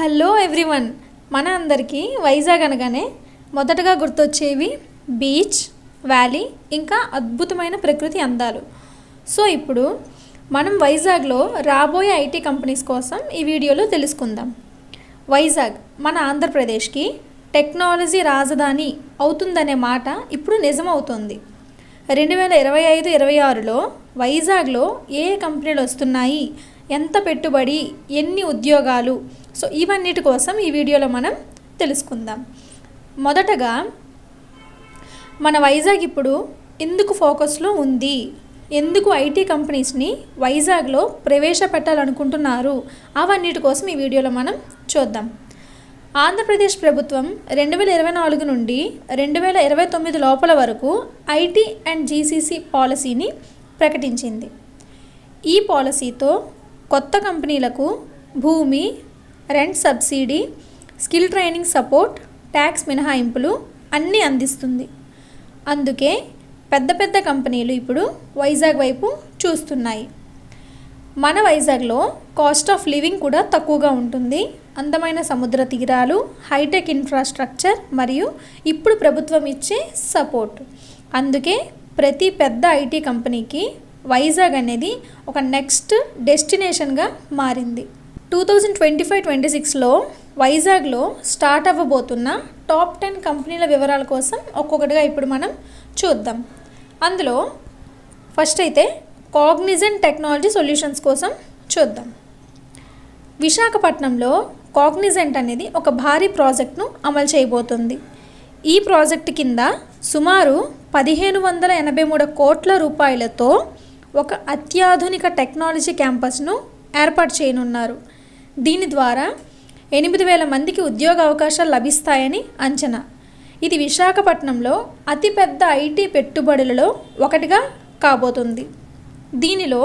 Hello everyone మన అందరికీ వైజాగ్ అనగానే మొదటగా గుర్తొచ్చేవి బీచ్ వ్యాలీ ఇంకా అద్భుతమైన ప్రకృతి అందాలు. సో ఇప్పుడు మనం వైజాగ్లో రాబోయే ఐటీ కంపెనీస్ కోసం ఈ వీడియోలో తెలుసుకుందాం. వైజాగ్ మన ఆంధ్రప్రదేశ్కి టెక్నాలజీ రాజధాని అవుతుందనే మాట ఇప్పుడు నిజమవుతుంది. రెండు వేల ఇరవై ఐదు ఇరవై ఆరులో వైజాగ్లో ఏ ఏ కంపెనీలు వస్తున్నాయి ఎంత పెట్టుబడి ఎన్ని ఉద్యోగాలు? సో ఇవన్నిటి కోసం ఈ వీడియోలో మనం తెలుసుకుందాం. మొదటగా మన వైజాగ్ ఇప్పుడు ఎందుకు ఫోకస్లో ఉంది? ఎందుకు ఐటీ కంపెనీస్ని వైజాగ్లో ప్రవేశపెట్టాలనుకుంటున్నారు? అవన్నిటి కోసం ఈ వీడియోలో మనం చూద్దాం. ఆంధ్రప్రదేశ్ ప్రభుత్వం రెండు వేల ఇరవై నాలుగు నుండి రెండు వేల ఇరవై తొమ్మిది లోపల వరకు ఐటీ అండ్ జీసీసీ పాలసీని ప్రకటించింది. ఈ పాలసీతో కొత్త కంపెనీలకు భూమి rent subsidy skill training support tax మినహాయింపులు అన్నీ అందిస్తుంది. అందుకే పెద్ద పెద్ద కంపెనీలు ఇప్పుడు వైజాగ్ వైపు చూస్తున్నాయి. మన వైజాగ్లో కాస్ట్ ఆఫ్ లివింగ్ కూడా తక్కువగా ఉంటుంది. అందమైన సముద్ర తీరాలు హైటెక్ ఇన్ఫ్రాస్ట్రక్చర్ మరియు ఇప్పుడు ప్రభుత్వం ఇచ్చే సపోర్ట్. అందుకే ప్రతి పెద్ద ఐటీ కంపెనీకి వైజాగ్ అనేది ఒక నెక్స్ట్ డెస్టినేషన్గా మారింది. Two thousand twenty five twenty సిక్స్లో వైజాగ్లో స్టార్ట్ అవ్వబోతున్న టాప్ టెన్ కంపెనీల వివరాల కోసం ఒక్కొక్కటిగా ఇప్పుడు మనం చూద్దాం. అందులో ఫస్ట్ అయితే కాగ్నిజెంట్ టెక్నాలజీ సొల్యూషన్స్ కోసం చూద్దాం. విశాఖపట్నంలో కాగ్నిజెంట్ అనేది ఒక భారీ ప్రాజెక్ట్ను అమలు చేయబోతుంది. ఈ ప్రాజెక్ట్ కింద సుమారు పదిహేను వందల ఎనభై మూడు కోట్ల రూపాయలతో ఒక అత్యాధునిక టెక్నాలజీ క్యాంపస్ను ఏర్పాటు చేయనున్నారు. దీని ద్వారా ఎనిమిది వేల మందికి ఉద్యోగ అవకాశాలు లభిస్తాయని అంచనా. ఇది విశాఖపట్నంలో అతిపెద్ద ఐటీ పెట్టుబడులలో ఒకటిగా కాబోతుంది. దీనిలో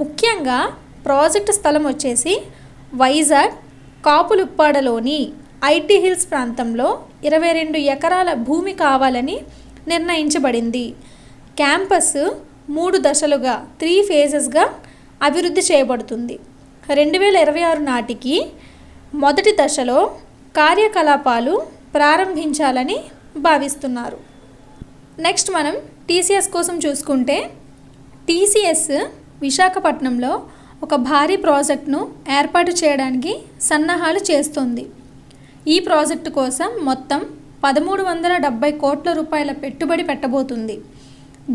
ముఖ్యంగా ప్రాజెక్ట్ స్థలం వచ్చేసి వైజాగ్ కాపులుప్పాడలోని ఐటీ హిల్స్ ప్రాంతంలో ఇరవై రెండు ఎకరాల భూమి కావాలని నిర్ణయించబడింది. క్యాంపస్ మూడు దశలుగా త్రీ ఫేజెస్గా అభివృద్ధి చేయబడుతుంది. రెండు వేల ఇరవై ఆరు నాటికి మొదటి దశలో కార్యకలాపాలు ప్రారంభించాలని భావిస్తున్నారు. నెక్స్ట్ మనం టీసీఎస్ కోసం చూసుకుంటే టీసీఎస్ విశాఖపట్నంలో ఒక భారీ ప్రాజెక్ట్ను ఏర్పాటు చేయడానికి సన్నాహాలు చేస్తుంది. ఈ ప్రాజెక్టు కోసం మొత్తం పదమూడు వందల డెబ్బై కోట్ల రూపాయల పెట్టుబడి పెట్టబోతుంది.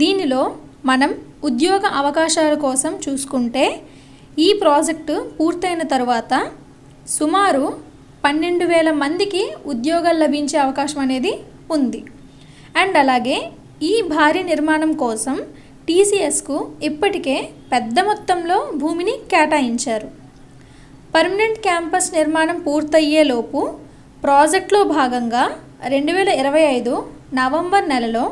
దీనిలో మనం ఉద్యోగ అవకాశాల కోసం చూసుకుంటే ఈ ప్రాజెక్టు పూర్తయిన తర్వాత సుమారు పన్నెండు వేల మందికి ఉద్యోగాలు లభించే అవకాశం అనేది ఉంది. అండ్ అలాగే ఈ భారీ నిర్మాణం కోసం టీసీఎస్కు ఇప్పటికే పెద్ద మొత్తంలో భూమిని కేటాయించారు. పర్మనెంట్ క్యాంపస్ నిర్మాణం పూర్తయ్యేలోపు ప్రాజెక్ట్లో భాగంగా రెండు వేల ఇరవై ఐదు నవంబర్ నెలలో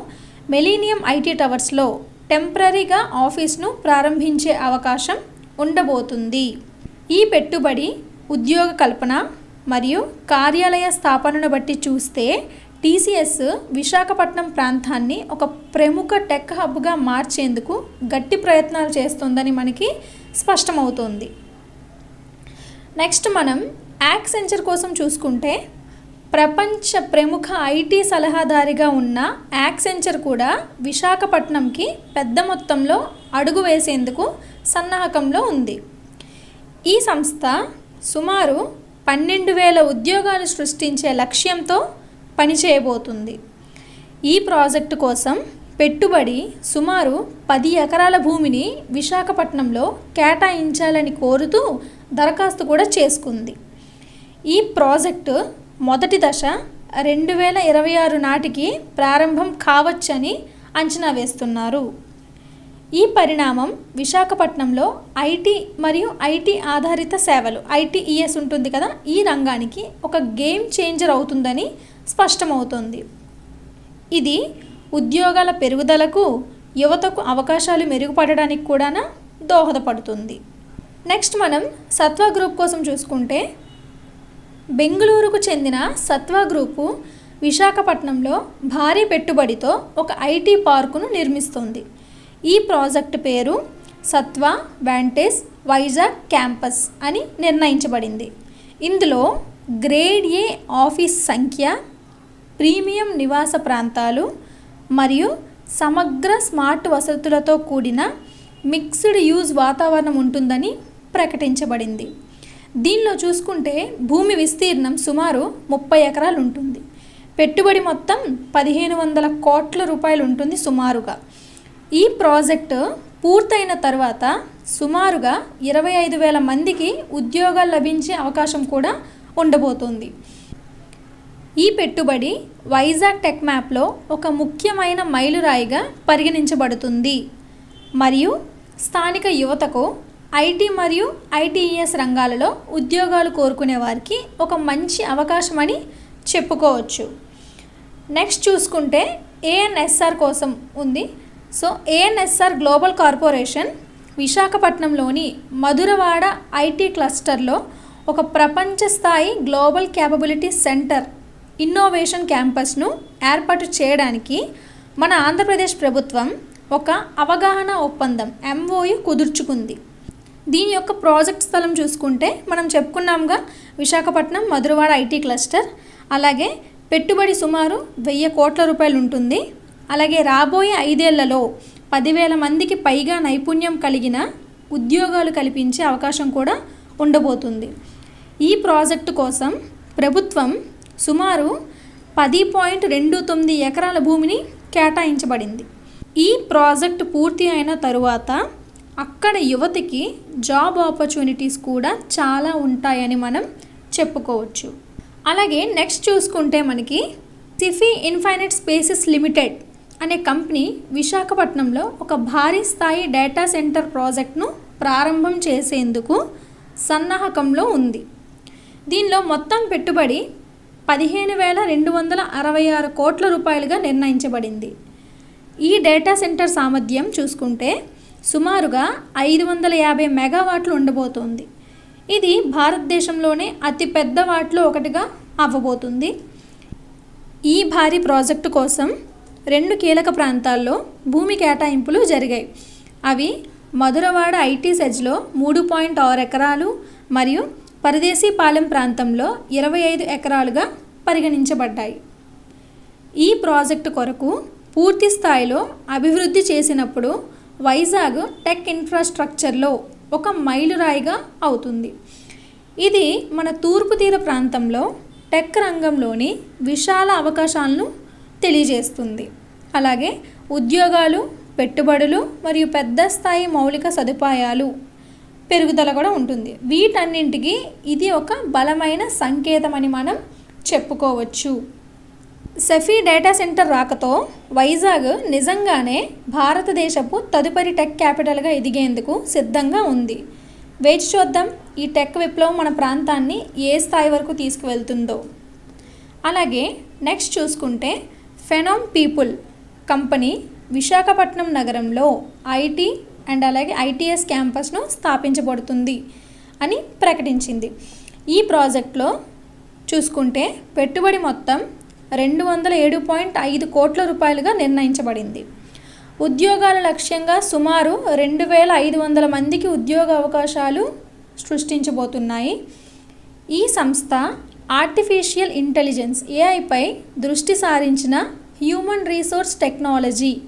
మెలీనియం ఐటీ టవర్స్లో టెంపరీగా ఆఫీస్ను ప్రారంభించే అవకాశం ఉండబోతుంది. ఈ పెట్టుబడి ఉద్యోగ కల్పన మరియు కార్యాలయ స్థాపనను బట్టి చూస్తే టీసీఎస్ విశాఖపట్నం ప్రాంతాన్ని ఒక ప్రముఖ టెక్ హబ్గా మార్చేందుకు గట్టి ప్రయత్నాలు చేస్తుందని మనకి స్పష్టమవుతోంది. నెక్స్ట్ మనం యాక్సెంచర్ కోసం చూసుకుంటే ప్రపంచ ప్రముఖ ఐటీ సలహాదారిగా ఉన్న యాక్సెంచర్ కూడా విశాఖపట్నంకి పెద్ద మొత్తంలో అడుగు వేసేందుకు సన్నాహకంలో ఉంది. ఈ సంస్థ సుమారు పన్నెండు వేల ఉద్యోగాలు సృష్టించే లక్ష్యంతో పనిచేయబోతుంది. ఈ ప్రాజెక్టు కోసం పెట్టుబడి సుమారు పది ఎకరాల భూమిని విశాఖపట్నంలో కేటాయించాలని కోరుతూ దరఖాస్తు కూడా చేసుకుంది. ఈ ప్రాజెక్టు మొదటి దశ రెండు వేల ఇరవై ఆరు నాటికి ప్రారంభం కావచ్చని అంచనా వేస్తున్నారు. ఈ పరిణామం విశాఖపట్నంలో ఐటీ మరియు ఐటీ ఆధారిత సేవలు ఐటీఈఎస్ ఉంటుంది కదా ఈ రంగానికి ఒక గేమ్ చేంజర్ అవుతుందని స్పష్టమవుతుంది. ఇది ఉద్యోగాల పెరుగుదలకు యువతకు అవకాశాలు మెరుగుపడడానికి కూడా దోహదపడుతుంది. నెక్స్ట్ మనం సత్వ గ్రూప్ కోసం చూసుకుంటే బెంగళూరుకు చెందిన సత్వా గ్రూపు విశాఖపట్నంలో భారీ పెట్టుబడితో ఒక ఐటీ పార్కును నిర్మిస్తుంది. ఈ ప్రాజెక్ట్ పేరు సత్వా వ్యాంటేజ్ వైజాగ్ క్యాంపస్ అని నిర్ణయించబడింది. ఇందులో గ్రేడ్ ఏ ఆఫీస్ సంఖ్య ప్రీమియం నివాస ప్రాంతాలు మరియు సమగ్ర స్మార్ట్ వసతులతో కూడిన మిక్స్డ్ యూజ్ వాతావరణం ఉంటుందని ప్రకటించబడింది. దీనిలో చూసుకుంటే భూమి విస్తీర్ణం సుమారు ముప్పై ఎకరాలు ఉంటుంది పెట్టుబడి మొత్తం పదిహేను వందల కోట్ల రూపాయలు ఉంటుంది సుమారుగా. ఈ ప్రాజెక్టు పూర్తయిన తర్వాత సుమారుగా ఇరవై ఐదు వేల మందికి ఉద్యోగాలు లభించే అవకాశం కూడా ఉండబోతోంది. ఈ పెట్టుబడి వైజాగ్ టెక్ మ్యాప్లో ఒక ముఖ్యమైన మైలురాయిగా పరిగణించబడుతుంది. మరియు స్థానిక యువతకు ఐటీ మరియు ఐటీఈఎస్ రంగాలలో ఉద్యోగాలు కోరుకునే వారికి ఒక మంచి అవకాశమని చెప్పుకోవచ్చు. నెక్స్ట్ చూసుకుంటే ఏఎన్ఎస్ఆర్ కోసం ఉంది. సో ఏఎన్ఎస్ఆర్ గ్లోబల్ కార్పొరేషన్ విశాఖపట్నంలోని మధురవాడ ఐటీ క్లస్టర్లో ఒక ప్రపంచ స్థాయి గ్లోబల్ క్యాపబిలిటీ సెంటర్ ఇన్నోవేషన్ క్యాంపస్ను ఏర్పాటు చేయడానికి మన ఆంధ్రప్రదేశ్ ప్రభుత్వం ఒక అవగాహన ఒప్పందం ఎంఓయు కుదుర్చుకుంది. దీని యొక్క ప్రాజెక్ట్ స్థలం చూసుకుంటే మనం చెప్పుకున్నాంగా విశాఖపట్నం మధురవాడ ఐటీ క్లస్టర్. అలాగే పెట్టుబడి సుమారు వెయ్యి కోట్ల రూపాయలు ఉంటుంది. అలాగే రాబోయే ఐదేళ్ళలో పదివేల మందికి పైగా నైపుణ్యం కలిగిన ఉద్యోగాలు కల్పించే అవకాశం కూడా ఉండబోతుంది. ఈ ప్రాజెక్టు కోసం ప్రభుత్వం సుమారు పది పాయింట్ రెండు తొమ్మిది ఎకరాల భూమిని కేటాయించబడింది. ఈ ప్రాజెక్ట్ పూర్తి అయిన తరువాత అక్కడ యువతికి జాబ్ ఆపర్చునిటీస్ కూడా చాలా ఉంటాయని మనం చెప్పుకోవచ్చు. అలాగే నెక్స్ట్ చూసుకుంటే మనకి సిఫీ ఇన్ఫైనైట్ స్పేసెస్ లిమిటెడ్ అనే కంపెనీ విశాఖపట్నంలో ఒక భారీ స్థాయి డేటా సెంటర్ ప్రాజెక్ట్ను ప్రారంభం చేసేందుకు సన్నాహకంలో ఉంది. దీనిలో మొత్తం పెట్టుబడి పదిహేను వేల రెండు వందల అరవై ఆరు కోట్ల రూపాయలుగా నిర్ణయించబడింది. ఈ డేటా సెంటర్ సామర్థ్యం చూసుకుంటే సుమారుగా ఐదు వందల యాభై మెగావాట్లు ఉండబోతోంది. ఇది భారతదేశంలోనే అతి పెద్ద వాటిలో ఒకటిగా అవ్వబోతుంది. ఈ భారీ ప్రాజెక్టు కోసం రెండు కీలక ప్రాంతాల్లో భూమి కేటాయింపులు జరిగాయి. అవి మధురవాడ ఐటీ సెజ్లో మూడు పాయింట్ ఆరు ఎకరాలు మరియు పరదేశీపాలెం ప్రాంతంలో ఇరవై ఐదు ఎకరాలుగా పరిగణించబడ్డాయి. ఈ ప్రాజెక్టు కొరకు పూర్తి స్థాయిలో అభివృద్ధి చేసినప్పుడు వైజాగ్ టెక్ ఇన్ఫ్రాస్ట్రక్చర్లో ఒక మైలురాయిగా అవుతుంది. ఇది మన తూర్పు తీర ప్రాంతంలో టెక్ రంగంలోని విశాల అవకాశాలను తెలియజేస్తుంది. అలాగే ఉద్యోగాలు పెట్టుబడులు మరియు పెద్ద స్థాయి మౌలిక సదుపాయాలు పెరుగుదల కూడా ఉంటుంది. వీటన్నింటికి ఇది ఒక బలమైన సంకేతం అని మనం చెప్పుకోవచ్చు. సెఫీ డేటా సెంటర్ రాకతో వైజాగ్ నిజంగానే భారతదేశపు తదుపరి టెక్ క్యాపిటల్గా ఎదిగేందుకు సిద్ధంగా ఉంది. వేచి చూద్దాం ఈ టెక్ విప్లవం మన ప్రాంతాన్ని ఏ స్థాయి వరకు తీసుకువెళ్తుందో. అలాగే నెక్స్ట్ చూసుకుంటే ఫెనోమ్ పీపుల్ కంపెనీ విశాఖపట్నం నగరంలో ఐటీ అండ్ అలాగే ఐటీఎస్ క్యాంపస్ను స్థాపించబడుతుంది అని ప్రకటించింది. ఈ ప్రాజెక్ట్లో చూసుకుంటే పెట్టుబడి మొత్తం రెండు వందల ఏడు పాయింట్ ఐదు కోట్ల రూపాయలుగా నిర్ణయించబడింది. ఉద్యోగాల లక్ష్యంగా సుమారు రెండు వేల ఐదు వందల మందికి ఉద్యోగ అవకాశాలు సృష్టించబోతున్నాయి. ఈ సంస్థ ఆర్టిఫిషియల్ ఇంటెలిజెన్స్ ఏఐపై దృష్టి సారించిన human resource technology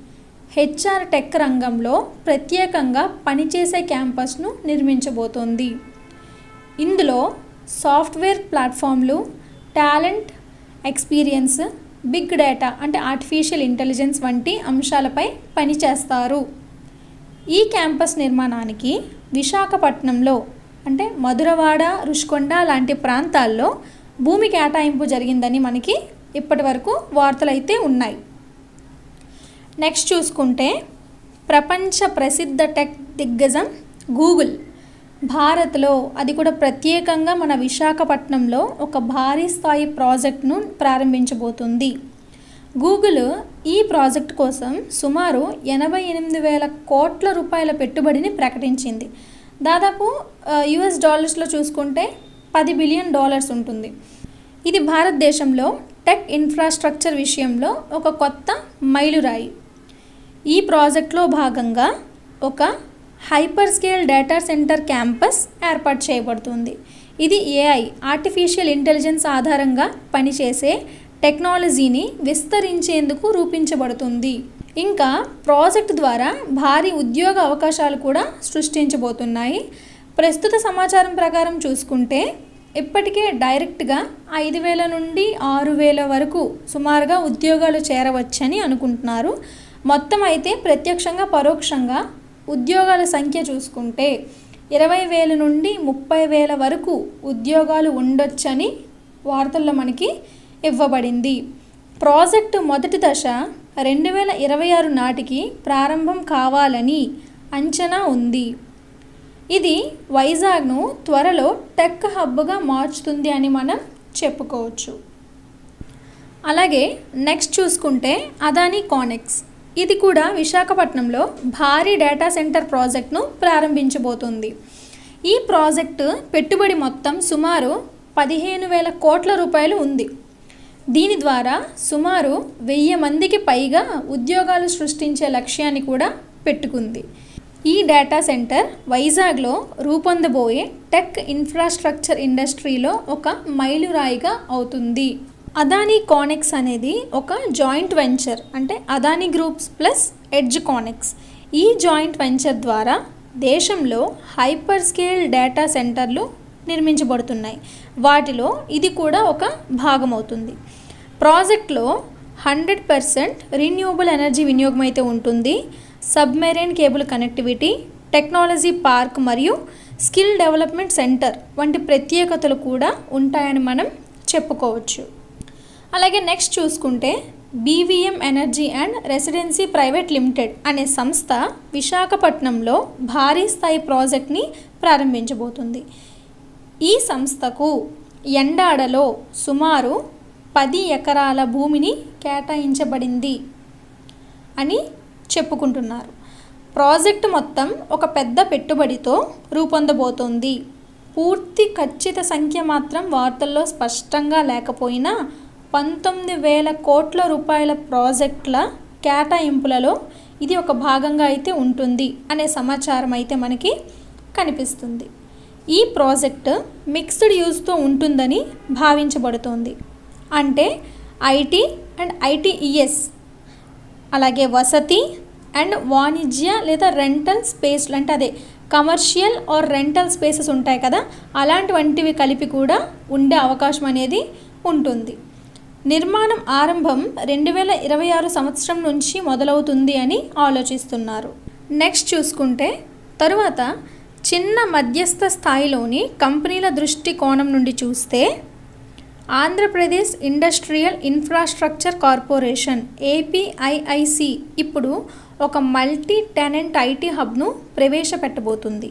HR tech రంగంలో ప్రత్యేకంగా పనిచేసే క్యాంపస్ను నిర్మించబోతోంది. ఇందులో సాఫ్ట్వేర్ ప్లాట్ఫామ్లు టాలెంట్ ఎక్స్పీరియన్స్ బిగ్ డేటా అంటే ఆర్టిఫిషియల్ ఇంటెలిజెన్స్ వంటి అంశాలపై పనిచేస్తారు. ఈ క్యాంపస్ నిర్మాణానికి విశాఖపట్నంలో అంటే మధురవాడ రుషికొండ లాంటి ప్రాంతాల్లో భూమి కేటాయింపు జరిగిందని మనకి ఇప్పటి వరకు వార్తలైతే ఉన్నాయి. నెక్స్ట్ చూసుకుంటే ప్రపంచ ప్రసిద్ధ టెక్ దిగ్గజం గూగుల్. భారత్లో అది కూడా ప్రత్యేకంగా మన విశాఖపట్నంలో ఒక భారీ స్థాయి ప్రాజెక్ట్ను ప్రారంభించబోతుంది. గూగుల్ ఈ ప్రాజెక్ట్ కోసం సుమారు ఎనభై ఎనిమిది వేల కోట్ల రూపాయల పెట్టుబడిని ప్రకటించింది. దాదాపు యుఎస్ డాలర్స్లో చూసుకుంటే పది బిలియన్ డాలర్స్ ఉంటుంది. ఇది భారతదేశంలో టెక్ ఇన్ఫ్రాస్ట్రక్చర్ విషయంలో ఒక కొత్త మైలురాయి. ఈ ప్రాజెక్ట్లో భాగంగా ఒక hyperscale data centre campus ఏర్పాటు చేయబడుతుంది. ఇది ఏఐ ఆర్టిఫిషియల్ ఇంటెలిజెన్స్ ఆధారంగా పనిచేసే టెక్నాలజీని విస్తరించేందుకు రూపించబడుతుంది. ఇంకా ప్రాజెక్ట్ ద్వారా భారీ ఉద్యోగ అవకాశాలు కూడా సృష్టించబోతున్నాయి. ప్రస్తుత సమాచారం ప్రకారం చూసుకుంటే ఇప్పటికే డైరెక్ట్గా ఐదు వేల నుండి ఆరు వేల వరకు సుమారుగా ఉద్యోగాలు చేరవచ్చని అనుకుంటున్నారు. మొత్తం అయితే ప్రత్యక్షంగా పరోక్షంగా ఉద్యోగాల సంఖ్య చూసుకుంటే ఇరవై వేల నుండి ముప్పై వేల వరకు ఉద్యోగాలు ఉండొచ్చని వార్తల్లో మనకి ఇవ్వబడింది. ప్రాజెక్టు మొదటి దశ రెండు వేల ఇరవై ఆరు నాటికి ప్రారంభం కావాలని అంచనా ఉంది. ఇది వైజాగ్ను త్వరలో టెక్ హబ్గా మార్చుతుంది అని మనం చెప్పుకోవచ్చు. అలాగే నెక్స్ట్ చూసుకుంటే అదానీ కానెక్స్. ఇది కూడా విశాఖపట్నంలో భారీ డేటా సెంటర్ ప్రాజెక్ట్ను ప్రారంభించబోతుంది. ఈ ప్రాజెక్టు పెట్టుబడి మొత్తం సుమారు పదిహేను వేల కోట్ల రూపాయలు ఉంది. దీని ద్వారా సుమారు వెయ్యి మందికి పైగా ఉద్యోగాలు సృష్టించే లక్ష్యాన్ని కూడా పెట్టుకుంది. ఈ డేటా సెంటర్ వైజాగ్లో రూపొందబోయే టెక్ ఇన్ఫ్రాస్ట్రక్చర్ ఇండస్ట్రీలో ఒక మైలురాయిగా అవుతుంది. అదానీ కానెక్స్ అనేది ఒక జాయింట్ వెంచర్ అంటే Adani groups plus EdgeConneX ఈ జాయింట్ వెంచర్ ద్వారా దేశంలో హైపర్ స్కేల్ డేటా సెంటర్లు నిర్మించబడుతున్నాయి. వాటిలో ఇది కూడా ఒక భాగం అవుతుంది ప్రాజెక్ట్లో హండ్రెడ్ పర్సెంట్ రిన్యూవబుల్ ఎనర్జీ వినియోగం అయితే ఉంటుంది. Submarine cable connectivity technology park మరియు స్కిల్ డెవలప్మెంట్ సెంటర్ వంటి ప్రత్యేకతలు కూడా ఉంటాయని మనం చెప్పుకోవచ్చు. అలాగే నెక్స్ట్ చూసుకుంటే BVM energy and residency private limited అనే సంస్థ విశాఖపట్నంలో భారీ స్థాయి ప్రాజెక్ట్ని ప్రారంభించబోతుంది. ఈ సంస్థకు ఎండాడలో సుమారు పది ఎకరాల భూమిని కేటాయించబడింది అని చెప్పుకుంటున్నారు. ప్రాజెక్టు మొత్తం ఒక పెద్ద పెట్టుబడితో రూపొందబోతోంది. పూర్తి ఖచ్చిత సంఖ్య మాత్రం వార్తల్లో స్పష్టంగా లేకపోయినా పంతొమ్మిది వేల కోట్ల రూపాయల ప్రాజెక్టుల కేటాయింపులలో ఇది ఒక భాగంగా అయితే ఉంటుంది అనే సమాచారం అయితే మనకి కనిపిస్తుంది. ఈ ప్రాజెక్ట్ మిక్స్డ్ యూజ్తో ఉంటుందని భావించబడుతోంది. అంటే ఐటీ అండ్ ఐటీఈఎస్ అలాగే వసతి అండ్ వాణిజ్య లేదా రెంటల్ స్పేస్లు అంటే అదే కమర్షియల్ ఆర్ రెంటల్ స్పేసెస్ ఉంటాయి కదా అలాంటివంటివి కలిపి కూడా ఉండే అవకాశం అనేది ఉంటుంది. నిర్మాణం ఆరంభం రెండు వేల ఇరవై ఆరు సంవత్సరం నుంచి మొదలవుతుంది అని ఆలోచిస్తున్నారు. నెక్స్ట్ చూసుకుంటే తరువాత చిన్న మధ్యస్థ స్థాయిలోని కంపెనీల దృష్టికోణం నుండి చూస్తే Andhra Pradesh industrial infrastructure corporation APIIC ఇప్పుడు ఒక మల్టీ టెనెంట్ ఐటీ హబ్ను ప్రవేశపెట్టబోతుంది.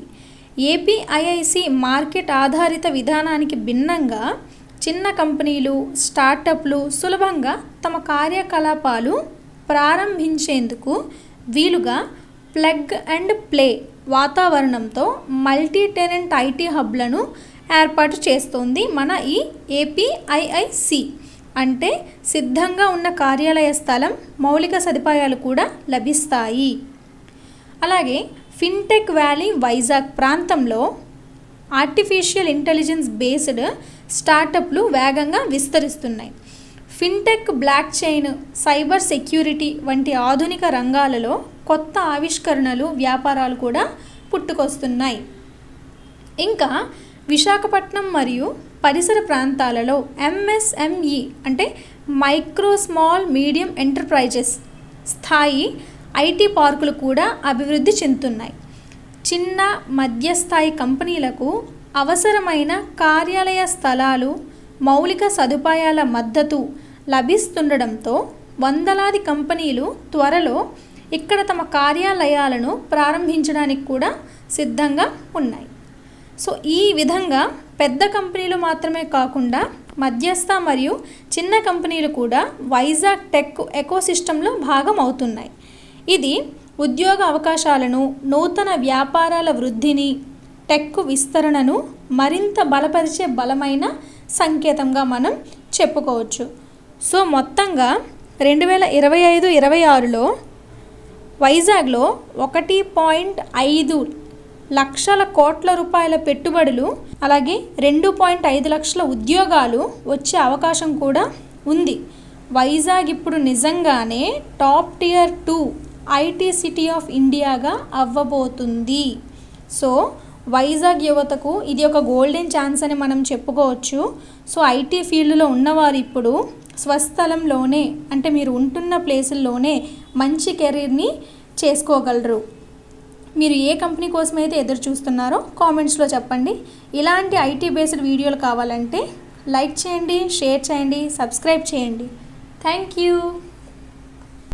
ఏపీఐఐసి మార్కెట్ ఆధారిత విధానానికి భిన్నంగా చిన్న కంపెనీలు స్టార్టప్లు సులభంగా తమ కార్యకలాపాలు ప్రారంభించేందుకు వీలుగా ప్లగ్ అండ్ ప్లే వాతావరణంతో మల్టీ టెనెంట్ ఐటీ హబ్లను ఏర్పాటు చేస్తోంది మన ఈ ఏపీఐఐసి. అంటే సిద్ధంగా ఉన్న కార్యాలయ స్థలం మౌలిక సదుపాయాలు కూడా లభిస్తాయి. అలాగే ఫిన్టెక్ వ్యాలీ వైజాగ్ ప్రాంతంలో ఆర్టిఫిషియల్ ఇంటెలిజెన్స్ బేస్డ్ స్టార్టప్లు వేగంగా విస్తరిస్తున్నాయి. Fintech blockchain cyber security వంటి ఆధునిక రంగాలలో కొత్త ఆవిష్కరణలు వ్యాపారాలు కూడా పుట్టుకొస్తున్నాయి. ఇంకా విశాఖపట్నం మరియు పరిసర ప్రాంతాలలో ఎంఎస్ఎంఈ అంటే మైక్రో స్మాల్ మీడియం ఎంటర్ప్రైజెస్ స్థాయి ఐటీ పార్కులు కూడా అభివృద్ధి చెందుతున్నాయి. చిన్న మధ్యస్థాయి కంపెనీలకు అవసరమైన కార్యాలయ స్థలాలు మౌలిక సదుపాయాల మద్దతు లభిస్తుండడంతో వందలాది కంపెనీలు త్వరలో ఇక్కడ తమ కార్యాలయాలను ప్రారంభించడానికి కూడా సిద్ధంగా ఉన్నాయి. సో ఈ విధంగా పెద్ద కంపెనీలు మాత్రమే కాకుండా మధ్యస్థ మరియు చిన్న కంపెనీలు కూడా వైజాగ్ టెక్ ఎకోసిస్టంలో భాగం అవుతున్నాయి. ఇది ఉద్యోగ అవకాశాలను నూతన వ్యాపారాల వృద్ధిని టెక్ విస్తరణను మరింత బలపరిచే బలమైన సంకేతంగా మనం చెప్పుకోవచ్చు. సో మొత్తంగా రెండు వేల ఇరవై ఐదు ఇరవై ఆరులో వైజాగ్లో ఒకటి పాయింట్ ఐదు లక్షల కోట్ల రూపాయల పెట్టుబడులు అలాగే రెండు పాయింట్ ఐదు లక్షల ఉద్యోగాలు వచ్చే అవకాశం కూడా ఉంది. వైజాగ్ ఇప్పుడు నిజంగానే top tier two IT city of ఇండియాగా అవ్వబోతుంది. సో వైజాగ్ యువతకు ఇది ఒక గోల్డెన్ ఛాన్స్ అని మనం చెప్పుకోవచ్చు. సో ఐటీ ఫీల్డ్లో ఉన్నవారు ఇప్పుడు స్వస్థలంలోనే అంటే మీరు ఉంటున్న ప్లేసుల్లోనే మంచి కెరీర్ని చేసుకోగలరు. మీరు ఏ కంపెనీ కోసం అయితే ఎదురు చూస్తున్నారో కామెంట్స్లో చెప్పండి. ఇలాంటి ఐటీ బేస్డ్ వీడియోలు కావాలంటే లైక్ చేయండి షేర్ చేయండి సబ్స్క్రైబ్ చేయండి. Thank you.